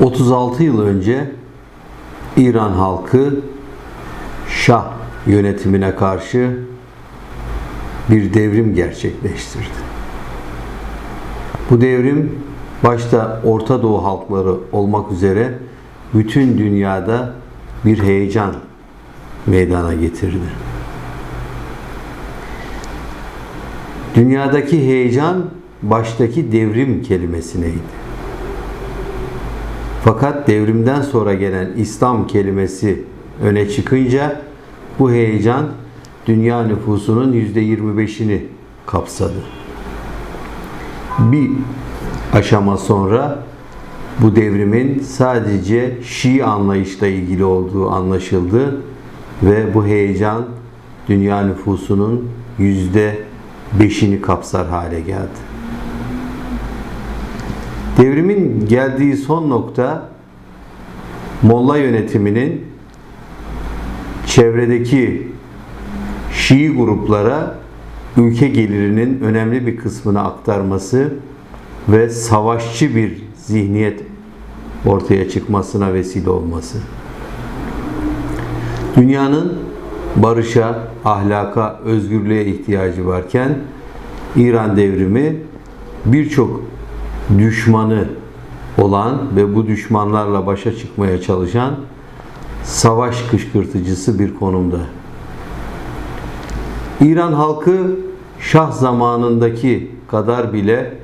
36 yıl önce İran halkı Şah yönetimine karşı bir devrim gerçekleştirdi. Bu devrim başta Orta Doğu halkları olmak üzere bütün dünyada bir heyecan meydana getirdi. Dünyadaki heyecan baştaki devrim kelimesineydi. Fakat devrimden sonra gelen İslam kelimesi öne çıkınca bu heyecan dünya nüfusunun %25'ini kapsadı. Bir aşama sonra bu devrimin sadece Şii anlayışla ilgili olduğu anlaşıldı ve bu heyecan dünya nüfusunun yüzde beşini kapsar hale geldi. Devrimin geldiği son nokta Molla yönetiminin çevredeki Şii gruplara ülke gelirinin önemli bir kısmını aktarması ve savaşçı bir zihniyet ortaya çıkmasına vesile olması. Dünyanın barışa, ahlaka, özgürlüğe ihtiyacı varken İran devrimi birçok düşmanı olan ve bu düşmanlarla başa çıkmaya çalışan savaş kışkırtıcısı bir konumda. İran halkı Şah zamanındaki kadar bile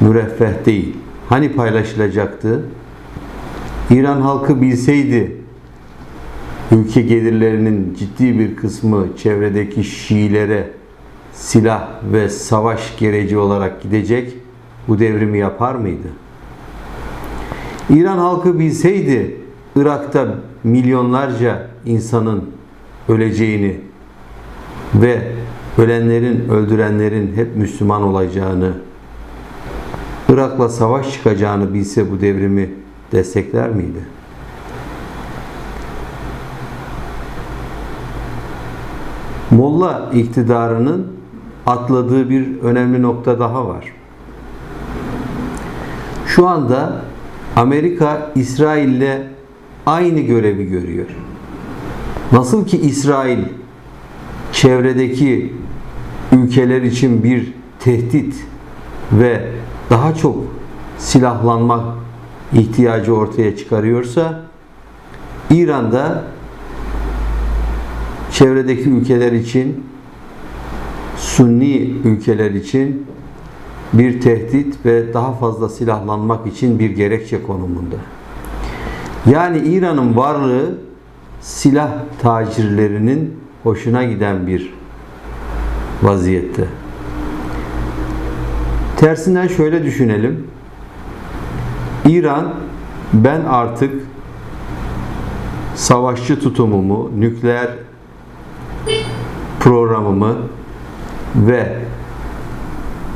müreffeh değil. Hani paylaşılacaktı? İran halkı bilseydi ülke gelirlerinin ciddi bir kısmı çevredeki Şiilere silah ve savaş gereci olarak gidecek bu devrimi yapar mıydı? İran halkı bilseydi Irak'ta milyonlarca insanın öleceğini ve ölenlerin, öldürenlerin hep Müslüman olacağını, Irak'la savaş çıkacağını bilse bu devrimi destekler miydi? Molla iktidarının atladığı bir önemli nokta daha var. Şu anda Amerika İsrail'le aynı görevi görüyor. Nasıl ki İsrail çevredeki ülkeler için bir tehdit ve daha çok silahlanma ihtiyacı ortaya çıkarıyorsa İran'da çevredeki ülkeler için Sunni ülkeler için bir tehdit ve daha fazla silahlanmak için bir gerekçe konumunda. Yani İran'ın varlığı silah tacirlerinin hoşuna giden bir vaziyette. Tersinden şöyle düşünelim. İran ben artık savaşçı tutumumu, nükleer programımı ve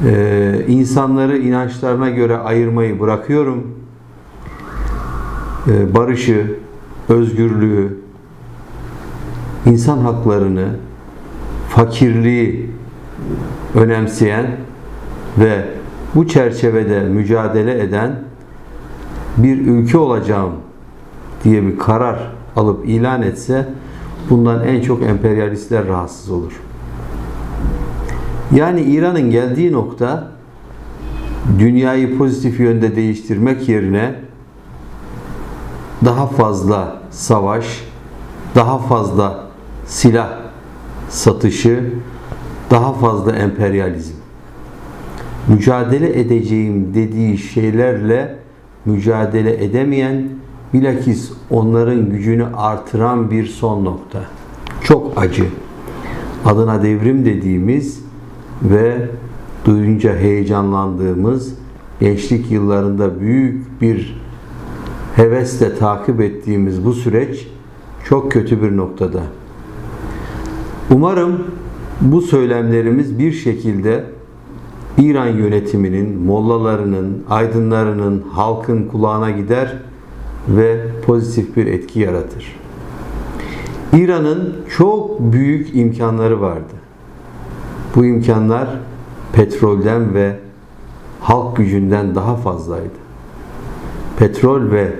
e, insanları inançlarına göre ayırmayı bırakıyorum. E, barışı, özgürlüğü, insan haklarını, fakirliği önemseyen ve bu çerçevede mücadele eden bir ülke olacağım diye bir karar alıp ilan etse bundan en çok emperyalistler rahatsız olur. Yani İran'ın geldiği nokta dünyayı pozitif yönde değiştirmek yerine daha fazla savaş, daha fazla silah satışı, daha fazla emperyalizm. Mücadele edeceğim dediği şeylerle mücadele edemeyen, bilakis onların gücünü artıran bir son nokta. Çok acı. Adına devrim dediğimiz ve duyunca heyecanlandığımız gençlik yıllarında büyük bir hevesle takip ettiğimiz bu süreç çok kötü bir noktada. Umarım bu söylemlerimiz bir şekilde İran yönetiminin, mollalarının, aydınlarının, halkın kulağına gider ve pozitif bir etki yaratır. İran'ın çok büyük imkanları vardı. Bu imkanlar petrolden ve halk gücünden daha fazlaydı. petrol ve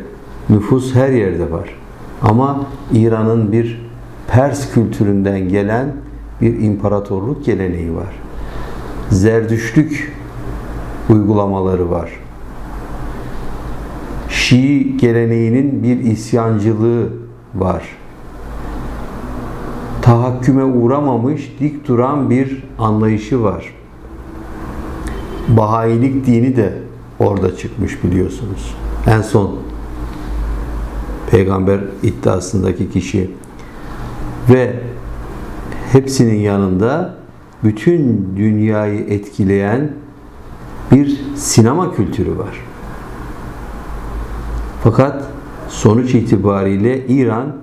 nüfus her yerde var. Ama İran'ın bir Pers kültüründen gelen bir imparatorluk geleneği var. Zerdüştlük uygulamaları var. Şii geleneğinin bir isyancılığı var. Tahakküme uğramamış, dik duran bir anlayışı var. Bahayilik dini de orada çıkmış biliyorsunuz. En son peygamber iddiasındaki kişi ve hepsinin yanında bütün dünyayı etkileyen bir sinema kültürü var. Fakat sonuç itibariyle İran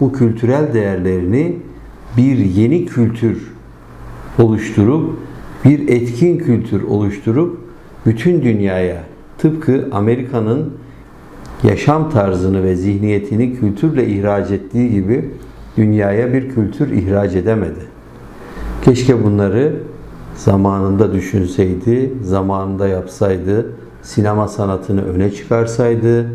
bu kültürel değerlerini bir yeni kültür oluşturup bir etkin kültür oluşturup bütün dünyaya tıpkı Amerika'nın yaşam tarzını ve zihniyetini kültürle ihraç ettiği gibi dünyaya bir kültür ihraç edemedi. Keşke bunları zamanında düşünseydi, zamanında yapsaydı, sinema sanatını öne çıkarsaydı,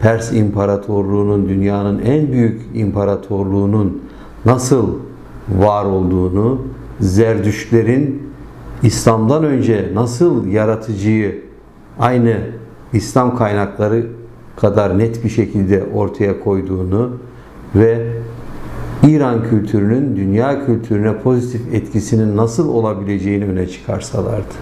Pers İmparatorluğu'nun dünyanın en büyük imparatorluğunun nasıl var olduğunu, Zerdüştlerin İslam'dan önce nasıl yaratıcıyı aynı İslam kaynakları kadar net bir şekilde ortaya koyduğunu ve İran kültürünün dünya kültürüne pozitif etkisinin nasıl olabileceğini öne çıkarsalardı.